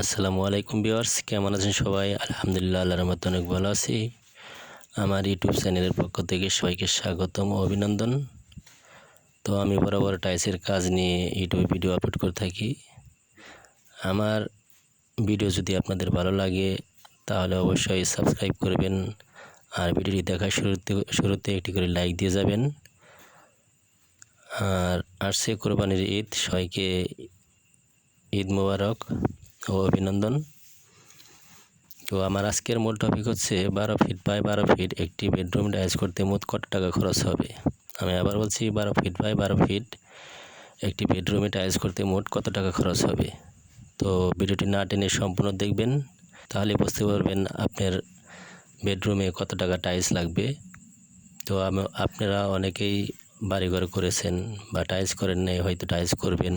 আসসালামু আলাইকুম ভিউয়ার্স, কেমন আছেন সবাই? আলহামদুলিল্লাহ, আল্লাহর রহমতে অনেক ভালো আছি। আমার ইউটিউব চ্যানেলের পক্ষ থেকে সবাইকে স্বাগতম ও অভিনন্দন। তো আমি বরাবর টাইসের কাজ নিয়ে ইউটিউবে ভিডিও আপলোড করে থাকি। আমার ভিডিও যদি আপনাদের ভালো লাগে, তাহলে অবশ্যই সাবস্ক্রাইব করবেন। আর ভিডিওটি দেখার শুরুতে শুরুতে একটি করে লাইক দিয়ে যাবেন। আর আসছে কোরবানির ঈদ, সবাইকে ঈদ মোবারক। ও অভিনন্দন। তো আমার আজকের মূল টপিক হচ্ছে বারো ফিট বাই বারো ফিট একটি বেডরুম ডাইজ করতে মোট কত টাকা খরচ হবে? আমি আবার বলছি, বারো ফিট বাই বারো ফিট একটি বেডরুমে টাইলস করতে মোট কত টাকা খরচ হবে? তো ভিডিওটি না টেনে সম্পূর্ণ দেখবেন তাহলে বুঝতে পারবেন আপনার বেডরুমে কত টাকা টাইলস লাগবে। তো আপনারা অনেকেই বাড়িঘর করেছেন বা টাইলস করেন নাই, হয়তো টাইলস করবেন।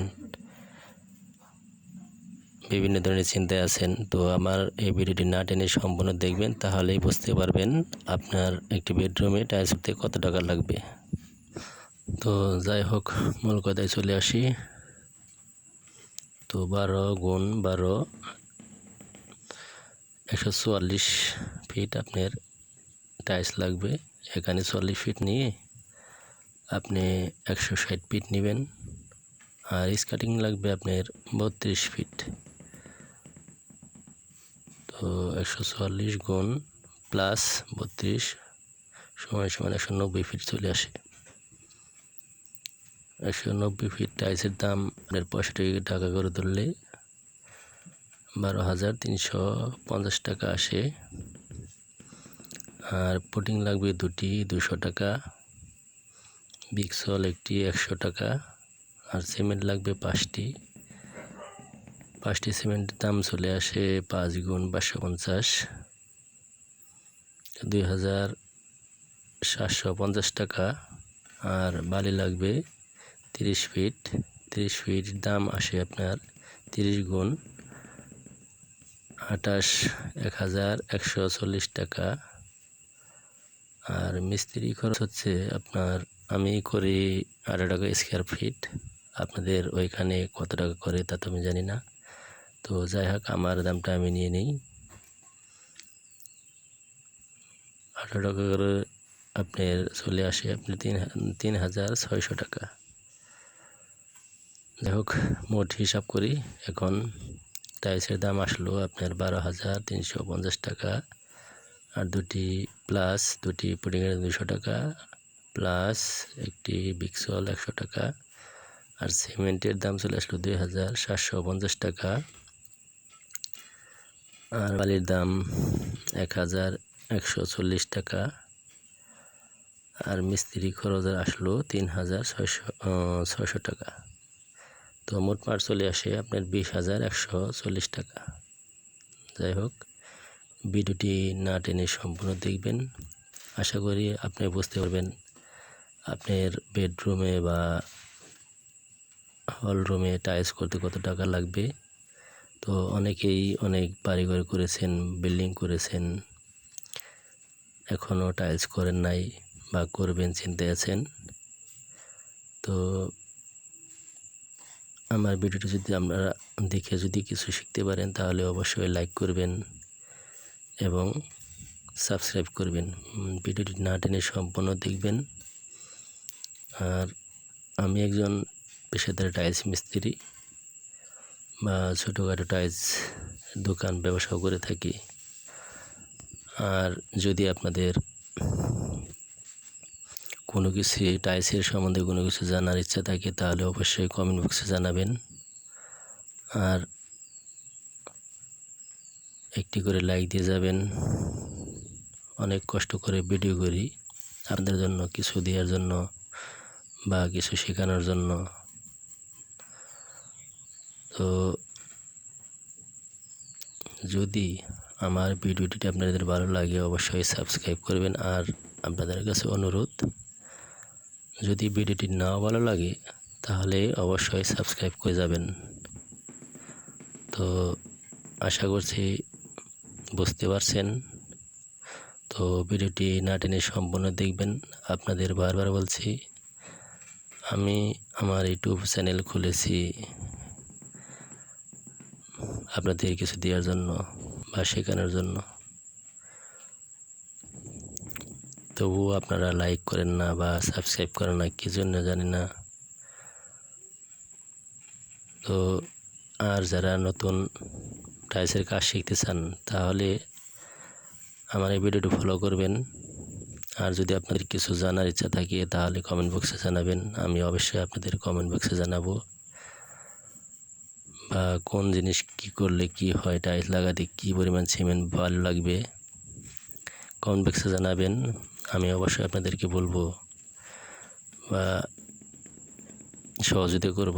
বিভিন্ন ধরনের চিন্তায় আছেন, তো আমার এই ভিডিওটি না টেনে সম্পূর্ণ দেখবেন, তাহলেই বুঝতে পারবেন আপনার একটি বেডরুমে টাইলস উঠতে কত টাকা লাগবে। তো যাই হোক, মূল কথায় চলে আসি। তো বারো গুণ বারো, একশো চুয়াল্লিশ ফিট আপনার টাইলস লাগবে। এখানে চল্লিশ ফিট নিয়ে আপনি একশো ষাট ফিট নেবেন। আর স্কাটিং লাগবে আপনার বত্রিশ ফিট। একশো চুয়াল্লিশ গুণ প্লাস বত্রিশ সমান সমান একশো নব্বই ফিট চলে আসে। একশো নব্বই ফিট টাইসের দাম পঁয়ষট্টি টাকা করে ধরলে বারো হাজার তিনশো পঞ্চাশ টাকা আসে। আর পুটিং লাগবে দুটি, দুশো টাকা। বিক্সল একটি একশো টাকা। আর সিমেন্ট লাগবে পাঁচটি। পাঁচটি সিমেন্টের দাম চলে আসে পাঁচ গুণ পাঁচশো পঞ্চাশ। দুই হাজার সাতশো পঞ্চাশ টাকা। আর বালি লাগবে তিরিশ ফিট। তিরিশ ফিট দাম আসে আপনার তিরিশ গুণ আঠাশ এক হাজার একশো চল্লিশ টাকা। আর মিস্ত্রি খরচ হচ্ছে আপনার আমি করি আড়াই টাকা স্কোয়ার ফিট আপনাদের ওইখানে কত টাকা করে তা তো আমি জানি না। তো যাই হোক, আমার দামটা আমি নিয়ে নিই। আঠারো টাকা করে আপনার চলে আসে আপনি তিন তিন হাজার ছয়শো টাকা। যাই হোক, মোট হিসাব করি, এখন টাইলসের দাম আসলো আপনার বারো হাজার তিনশো পঞ্চাশ টাকা। আর দুটি প্লাস, দুটি পুডিংয়ের দুশো টাকা, প্লাস একটি বিক্সল একশো টাকা। আর সিমেন্টের দাম চলে আসলো দুই হাজার সাতশো পঞ্চাশ টাকা। আর বালির দাম এক হাজার একশো চল্লিশ টাকা। আর মিস্ত্রি খরচ আসলো তিন হাজার ছয়শো ছয়শো টাকা। তো মোট মার চলে আসে আপনার বিশ হাজার একশো চল্লিশ টাকা। যাই হোক, ভিডিওটি না টেনে সম্পূর্ণ দেখবেন। আশা করি আপনি বুঝতে পারবেন আপনার বেডরুমে বা হল রুমে টাইলস করতে কত টাকা লাগবে। তো অনেকেই অনেক বাড়িঘর করেছেন বিল্ডিং করেছেন, এখনও টাইলস করেন নাই বা করবেন চিন্তায় আছেন। তো আমার ভিডিওটি যদি আপনারা দেখে যদি কিছু শিখতে পারেন, তাহলে অবশ্যই লাইক করবেন এবং সাবস্ক্রাইব করবেন। ভিডিওটি না টেনে সম্পূর্ণ দেখবেন। আর আমি একজন পেশাদার টাইলস মিস্ত্রি। বা ছোটোখাটো টাইলস দোকান ব্যবসাও করে থাকি। আর যদি আপনাদের কোনো কিছু টাইলসের সম্বন্ধে কোনো কিছু জানার ইচ্ছা থাকে, তাহলে অবশ্যই কমেন্ট বক্সে জানাবেন। আর একটি করে লাইক দিয়ে যাবেন। অনেক কষ্ট করে ভিডিও করি। আপনাদের জন্য, কিছু দেওয়ার জন্য বা কিছু শেখানোর জন্য। তো যদি আমার ভিডিওটি আপনাদের ভালো লাগে, অবশ্যই সাবস্ক্রাইব করবেন। আর আপনাদের কাছে অনুরোধ, যদি ভিডিওটি নাও ভালো লাগে, তাহলে অবশ্যই সাবস্ক্রাইব করে যাবেন। তো আশা করছি বুঝতে পারছেন। তো ভিডিওটি না টেনে সম্পূর্ণ দেখবেন। আপনাদের বারবার বলছি, আমি আমার ইউটিউব চ্যানেল খুলেছি। আপনাদের কিছু দেওয়ার জন্য বা শেখানোর জন্য। তবুও আপনারা লাইক করেন না বা সাবস্ক্রাইব করেন না, কী জন্য জানি না। তো আর যারা নতুন টাইসের কাজ শিখতে চান, তাহলে আমার এই ভিডিওটি ফলো করবেন। আর যদি আপনাদের কিছু জানার ইচ্ছা থাকে, তাহলে কমেন্ট বক্সে জানাবেন। আমি অবশ্যই আপনাদের কমেন্ট বক্সে জানাব। বা কোন জিনিস কি করলে কি হয়, টাইলস লাগাতে কি পরিমাণ সিমেন্ট ভালো লাগবে কমেন্ট বক্সে জানাবেন। আমি অবশ্যই আপনাদেরকে বলব, বা সহযোগিতা করব।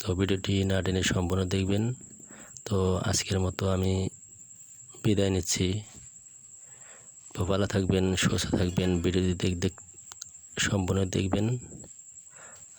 তো ভিডিওটি না টেনে সম্পূর্ণ দেখবেন। তো আজকের মতো আমি বিদায় নিচ্ছি। তো ভালো থাকবেন, সুস্থ থাকবেন, ভিডিওটি দেখ দেখ, সম্পূর্ণ দেখবেন।